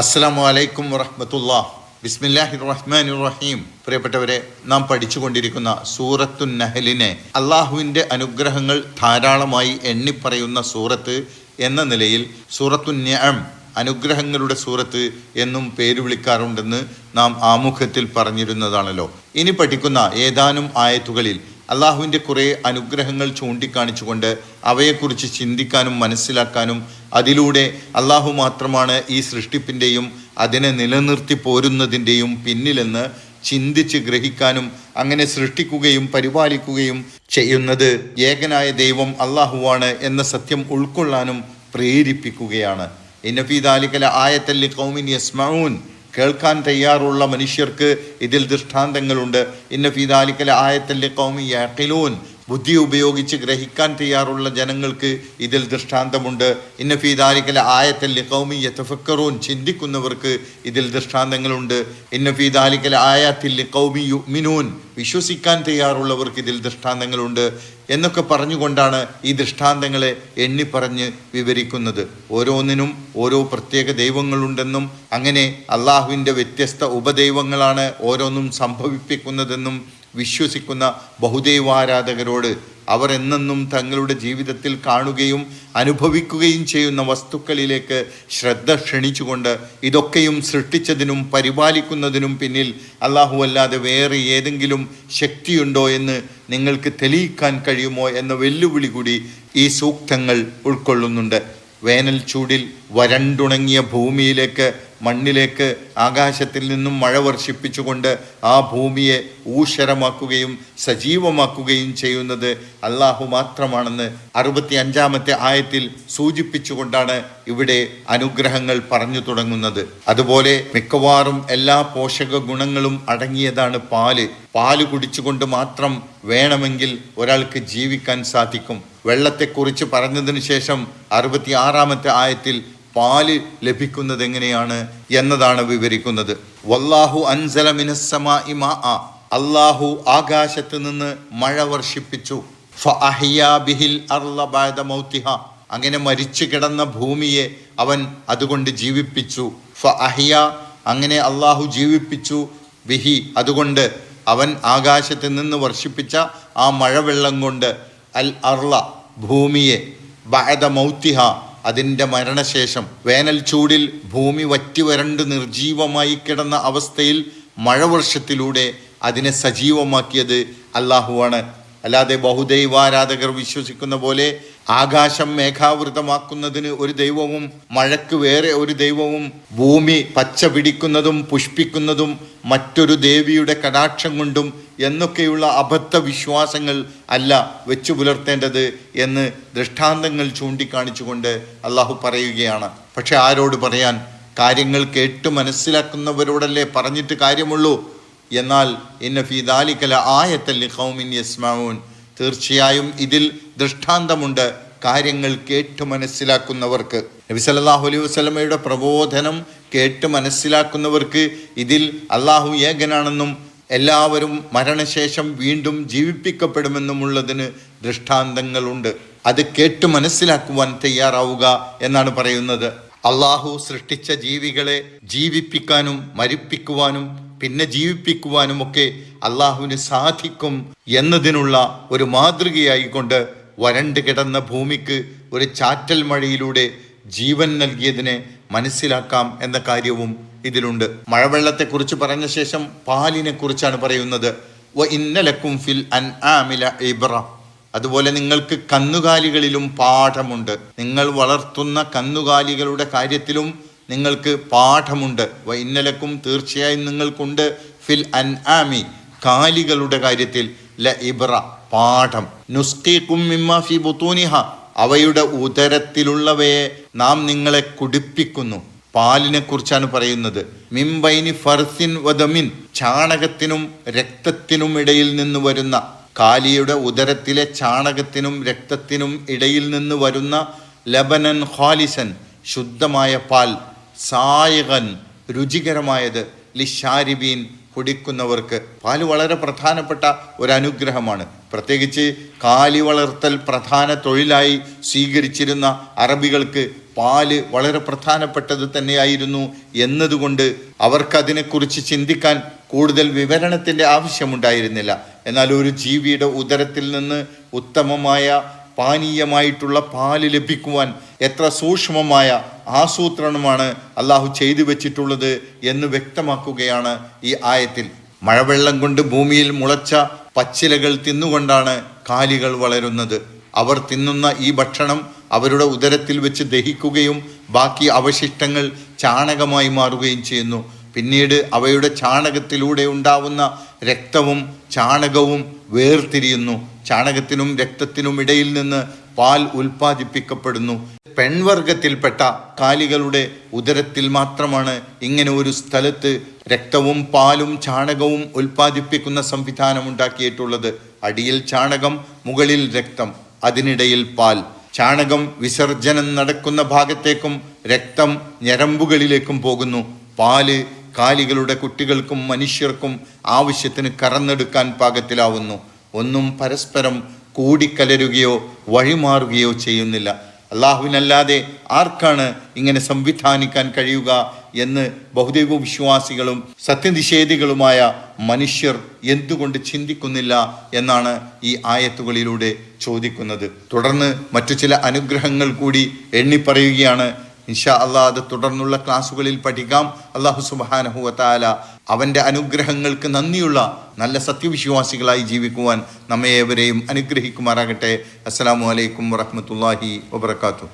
അസ്സലാമു അലൈക്കും വറഹമത്തുള്ള ബിസ്മില്ലാഹി റഹ്മാൻ റഹീം പ്രിയപ്പെട്ടവരെ നാം പഠിച്ചുകൊണ്ടിരിക്കുന്ന സൂറത്തു നഹലിനെ അള്ളാഹുവിന്റെ അനുഗ്രഹങ്ങൾ ധാരാളമായി എണ്ണിപ്പറയുന്ന സൂറത്ത് എന്ന നിലയിൽ സൂറത്തു ന്യം അനുഗ്രഹങ്ങളുടെ സൂറത്ത് എന്നും പേര് വിളിക്കാറുണ്ടെന്ന് നാം ആമുഖത്തിൽ പറഞ്ഞിരുന്നതാണല്ലോ. ഇനി പഠിക്കുന്ന ഏതാനും ആയത്തുകളിൽ അള്ളാഹുവിന്റെ കുറേ അനുഗ്രഹങ്ങൾ ചൂണ്ടിക്കാണിച്ചുകൊണ്ട് അവയെക്കുറിച്ച് ചിന്തിക്കാനും മനസ്സിലാക്കാനും അതിലൂടെ അള്ളാഹു മാത്രമാണ് ഈ സൃഷ്ടിപ്പിന്റെയും അതിനെ നിലനിർത്തി പോരുന്നതിന്റെയും പിന്നിലെന്ന് ചിന്തിച്ച് ഗ്രഹിക്കാനും അങ്ങനെ സൃഷ്ടിക്കുകയും പരിപാലിക്കുകയും ചെയ്യുന്നത് ഏകനായ ദൈവം അള്ളാഹുവാണ് എന്ന സത്യം ഉൾക്കൊള്ളാനും പ്രേരിപ്പിക്കുകയാണ്. ഇന്നഫീദാലിക്കല ആയത്തല്ലി കൗമിൻ യസ്മഊൻ. കേൾക്കാൻ തയ്യാറുള്ള മനുഷ്യർക്ക് ഇതിൽ ദൃഷ്ടാന്തങ്ങളുണ്ട്. ഇന്ന ഫീദാലിക്കൽ ആയത്തല്ലെ കൗമി യാക്കിലൂൻ ബുദ്ധി ഉപയോഗിച്ച് ഗ്രഹിക്കാൻ തയ്യാറുള്ള ജനങ്ങൾക്ക് ഇതിൽ ദൃഷ്ടാന്തമുണ്ട്. ഇന്ന ഫീദാലിക്കല ആയത്തല്ലെ കൗമി യത്തഫക്കറൂൻ ചിന്തിക്കുന്നവർക്ക് ഇതിൽ ദൃഷ്ടാന്തങ്ങളുണ്ട്. ഇന്ന ഫീദാലിക്കല ആയത്തില്ലെ കൗമി യുമിനൂൻ വിശ്വസിക്കാൻ തയ്യാറുള്ളവർക്ക് ഇതിൽ ദൃഷ്ടാന്തങ്ങളുണ്ട്. എന്നൊക്കെ പറഞ്ഞുകൊണ്ടാണ് ഈ ദൃഷ്ടാന്തങ്ങളെ എണ്ണിപ്പറഞ്ഞ് വിവരിക്കുന്നത്. ഓരോന്നിനും ഓരോ പ്രത്യേക ദൈവങ്ങളുണ്ടെന്നും അങ്ങനെ അള്ളാഹുവിന്റെ വ്യത്യസ്ത ഉപദൈവങ്ങളാണ് ഓരോന്നും സംഭവിപ്പിക്കുന്നതെന്നും വിശ്വസിക്കുന്ന ബഹുദൈവാരാധകരോട് അവർ എന്നെന്നും തങ്ങളുടെ ജീവിതത്തിൽ കാണുകയും അനുഭവിക്കുകയും ചെയ്യുന്ന വസ്തുക്കളിലേക്ക് ശ്രദ്ധ ക്ഷണിച്ചുകൊണ്ട് ഇതൊക്കെയും സൃഷ്ടിച്ചതിനും പരിപാലിക്കുന്നതിനും പിന്നിൽ അല്ലാഹു അല്ലാതെ വേറെ ഏതെങ്കിലും ശക്തിയുണ്ടോ എന്ന് നിങ്ങൾക്ക് തെളിയിക്കാൻ കഴിയുമോ എന്ന വെല്ലുവിളി കൂടി ഈ സൂക്തങ്ങൾ ഉൾക്കൊള്ളുന്നുണ്ട്. വേനൽ ചൂടിൽ വരണ്ടുണങ്ങിയ ഭൂമിയിലേക്ക് മണ്ണിലേക്ക് ആകാശത്തിൽ നിന്നും മഴ വർഷിപ്പിച്ചുകൊണ്ട് ആ ഭൂമിയെ ഊഷരമാക്കുകയും സജീവമാക്കുകയും ചെയ്യുന്നത് അള്ളാഹു മാത്രമാണെന്ന് അറുപത്തി അഞ്ചാമത്തെ ആയത്തിൽ സൂചിപ്പിച്ചുകൊണ്ടാണ് ഇവിടെ അനുഗ്രഹങ്ങൾ പറഞ്ഞു തുടങ്ങുന്നത്. അതുപോലെ മിക്കവാറും എല്ലാ പോഷക ഗുണങ്ങളും അടങ്ങിയതാണ് പാൽ. പാൽ കുടിച്ചുകൊണ്ട് മാത്രം വേണമെങ്കിൽ ഒരാൾക്ക് ജീവിക്കാൻ സാധിക്കും. വെള്ളത്തെക്കുറിച്ച് പറഞ്ഞതിന് ശേഷം അറുപത്തി ആറാമത്തെ ആയത്തിൽ പാൽ ലഭിക്കുന്നത് എങ്ങനെയാണ് എന്നതാണ് വിവരിക്കുന്നത്. വല്ലാഹു അൻസല മിനസ്സമാ ഇമാ അള്ളാഹു ആകാശത്ത് നിന്ന് മഴ വർഷിപ്പിച്ചു. ബിഹിൽ അങ്ങനെ മരിച്ചു കിടന്ന ഭൂമിയെ അവൻ അതുകൊണ്ട് ജീവിപ്പിച്ചു. ഫഅഹ്യ അങ്ങനെ അള്ളാഹു ജീവിപ്പിച്ചു. ബിഹി അതുകൊണ്ട് അവൻ ആകാശത്ത് നിന്ന് വർഷിപ്പിച്ച ആ മഴവെള്ളം കൊണ്ട് അൽ അർള ഭൂമിയെ ബഹദ മൗത്തിഹ അതിന്റെ മരണശേഷം വേനൽ ചൂടിൽ ഭൂമി വറ്റി വരണ്ട് നിർജീവമായി കിടന്ന അവസ്ഥയിൽ മഴവർഷത്തിലൂടെ അതിനെ സജീവമാക്കിയത് അള്ളാഹുവാണ് അല്ലാതെ ബഹുദൈവാരാധകർ വിശ്വസിക്കുന്ന പോലെ ആകാശം മേഘാവൃതമാക്കുന്നതിന് ഒരു ദൈവവും മഴയ്ക്ക് വേറെ ഒരു ദൈവവും ഭൂമി പച്ച പിടിക്കുന്നതും പുഷ്പിക്കുന്നതും മറ്റൊരു ദേവിയുടെ കടാക്ഷം കൊണ്ടും എന്നൊക്കെയുള്ള അബദ്ധ വിശ്വാസങ്ങൾ അല്ല വെച്ചു പുലർത്തേണ്ടത് എന്ന് ദൃഷ്ടാന്തങ്ങൾ ചൂണ്ടിക്കാണിച്ചുകൊണ്ട് അള്ളാഹു പറയുകയാണ്. പക്ഷെ ആരോട് പറയാൻ? കാര്യങ്ങൾ കേട്ട് മനസ്സിലാക്കുന്നവരോടല്ലേ പറഞ്ഞിട്ട് കാര്യമുള്ളൂ? എന്നാൽ ഇന്ന ഫീദാലിക്കല ആയത്തല്ലി ഹൗമിൻ യസ്മാവൂൻ തീർച്ചയായും ഇതിൽ ദൃഷ്ടാന്തമുണ്ട് കാര്യങ്ങൾ കേട്ട് മനസ്സിലാക്കുന്നവർക്ക്. നബി സല്ലാഹു അലൈഹി വസ്ലമയുടെ പ്രബോധനം കേട്ട് മനസ്സിലാക്കുന്നവർക്ക് ഇതിൽ അള്ളാഹു ഏകനാണെന്നും എല്ലാവരും മരണശേഷം വീണ്ടും ജീവിപ്പിക്കപ്പെടുമെന്നുമുള്ളതിന് ദൃഷ്ടാന്തങ്ങളുണ്ട്. അത് കേട്ട് മനസ്സിലാക്കുവാൻ തയ്യാറാവുക എന്നാണ് പറയുന്നത്. അള്ളാഹു സൃഷ്ടിച്ച ജീവികളെ ജീവിപ്പിക്കാനും മരിപ്പിക്കുവാനും പിന്നെ ജീവിപ്പിക്കുവാനും ഒക്കെ അള്ളാഹുവിന് സാധിക്കും എന്നതിനുള്ള ഒരു മാതൃകയായിക്കൊണ്ട് വരണ്ട് കിടന്ന ഭൂമിക്ക് ഒരു ചാറ്റൽ മഴയിലൂടെ ജീവൻ നൽകിയതിനെ മനസ്സിലാക്കാം എന്ന കാര്യവും ഇതിലുണ്ട്. മഴവെള്ളത്തെക്കുറിച്ച് പറഞ്ഞ ശേഷം പാലിനെ കുറിച്ചാണ് പറയുന്നത് ഫിൽ അൻ ആമില ഇബ്ര അതുപോലെ നിങ്ങൾക്ക് കന്നുകാലികളിലും പാഠമുണ്ട്. നിങ്ങൾ വളർത്തുന്ന കന്നുകാലികളുടെ കാര്യത്തിലും നിങ്ങൾക്ക് പാഠമുണ്ട്. ഇന്നലക്കും തീർച്ചയായും നിങ്ങൾക്കുണ്ട് ഫിൽ അൻ ആമി കാലികളുടെ കാര്യത്തിൽ. ല ഇബ്ര പാഠം. നുസ്കീക്കും മിമ്മ ഫി ബുത്തൂനിഹ. അവയുടെ ഉദരത്തിലുള്ളവയെ നാം നിങ്ങളെ കുടിപ്പിക്കുന്നു. പാലിനെ കുറിച്ചാണ് പറയുന്നത് മിംബൈനി ഫർസിൻ വദമിൻ ചാണകത്തിനും രക്തത്തിനും ഇടയിൽ നിന്ന് വരുന്ന കാലിയുടെ ഉദരത്തിലെ ചാണകത്തിനും രക്തത്തിനും ഇടയിൽ നിന്ന് വരുന്ന ലബനൻ ഖാലിസൻ ശുദ്ധമായ പാൽ സായകൻ രുചികരമായത് ലിഷാരിബീൻ കുടിക്കുന്നവർക്ക്. പാൽ വളരെ പ്രധാനപ്പെട്ട ഒരു അനുഗ്രഹമാണ് പ്രത്യേകിച്ച് കാലി വളർത്തൽ പ്രധാന തൊഴിലായി സ്വീകരിച്ചിരുന്ന അറബികൾക്ക് പാൽ വളരെ പ്രധാനപ്പെട്ടത് തന്നെയായിരുന്നു എന്നതുകൊണ്ട് അവർക്കതിനെക്കുറിച്ച് ചിന്തിക്കാൻ കൂടുതൽ വിവരണത്തിന്റെ ആവശ്യമുണ്ടായിരുന്നില്ല. എന്നാൽ ഒരു ജീവിയുടെ ഉദരത്തിൽ നിന്ന് ഉത്തമമായ പാനീയമായിട്ടുള്ള പാൽ ലഭിക്കുവാൻ എത്ര സൂക്ഷ്മമായ ആസൂത്രണമാണ് അള്ളാഹു ചെയ്തു വെച്ചിട്ടുള്ളത് എന്ന് വ്യക്തമാക്കുകയാണ് ഈ ആയത്തിൽ. മഴവെള്ളം കൊണ്ട് ഭൂമിയിൽ മുളച്ച പച്ചിലകൾ തിന്നുകൊണ്ടാണ് കാലികൾ വളരുന്നത്. അവർ തിന്നുന്ന ഈ ഭക്ഷണം അവരുടെ ഉദരത്തിൽ വെച്ച് ദഹിക്കുകയും ബാക്കി അവശിഷ്ടങ്ങൾ ചാണകമായി മാറുകയും ചെയ്യുന്നു. പിന്നീട് അവയുടെ ചാണകത്തിലൂടെ ഉണ്ടാവുന്ന രക്തവും ചാണകവും വേർതിരിയുന്നു. ചാണകത്തിനും രക്തത്തിനും ഇടയിൽ നിന്ന് പാൽ ഉൽപ്പാദിപ്പിക്കപ്പെടുന്നു. പെൺവർഗത്തിൽപ്പെട്ട കാലികളുടെ ഉദരത്തിൽ മാത്രമാണ് ഇങ്ങനെ ഒരു സ്ഥലത്ത് രക്തവും പാലും ചാണകവും ഉൽപ്പാദിപ്പിക്കുന്ന സംവിധാനം ഉണ്ടാക്കിയിട്ടുള്ളത്. അടിയിൽ ചാണകം മുകളിൽ രക്തം. അതിനിടയിൽ പാൽ. ചാണകം വിസർജനം നടക്കുന്ന ഭാഗത്തേക്കും രക്തം ഞരമ്പുകളിലേക്കും പോകുന്നു. പാൽ കാലികളുടെ കുട്ടികൾക്കും മനുഷ്യർക്കും ആവശ്യത്തിന് കറന്നെടുക്കാൻ പാകത്തിലാവുന്നു. ഒന്നും പരസ്പരം കൂടിക്കലരുകയോ വഴിമാറുകയോ ചെയ്യുന്നില്ല. അള്ളാഹുവിനല്ലാതെ ആർക്കാണ് ഇങ്ങനെ സംവിധാനിക്കാൻ കഴിയുക എന്ന് ബഹുദൈവ വിശ്വാസികളും സത്യനിഷേധികളുമായ മനുഷ്യർ എന്തുകൊണ്ട് ചിന്തിക്കുന്നില്ല എന്നാണ് ഈ ആയത്തുകളിലൂടെ ചോദിക്കുന്നത്. തുടർന്ന് മറ്റു ചില അനുഗ്രഹങ്ങൾ കൂടി എണ്ണിപ്പറയുകയാണ്. ഇൻഷാ അള്ളാഹ് അത് തുടർന്നുള്ള ക്ലാസ്സുകളിൽ പഠിക്കാം. അള്ളാഹു സുബാനഹുവത്താല അവന്റെ അനുഗ്രഹങ്ങൾക്ക് നന്ദിയുള്ള നല്ല സത്യവിശ്വാസികളായി ജീവിക്കുവാൻ നമ്മെ ഏവരെയും അനുഗ്രഹിക്കുമാറാകട്ടെ. അസ്സാം വലൈക്കും വറഹമത്തല്ലാഹി വബർക്കാത്തു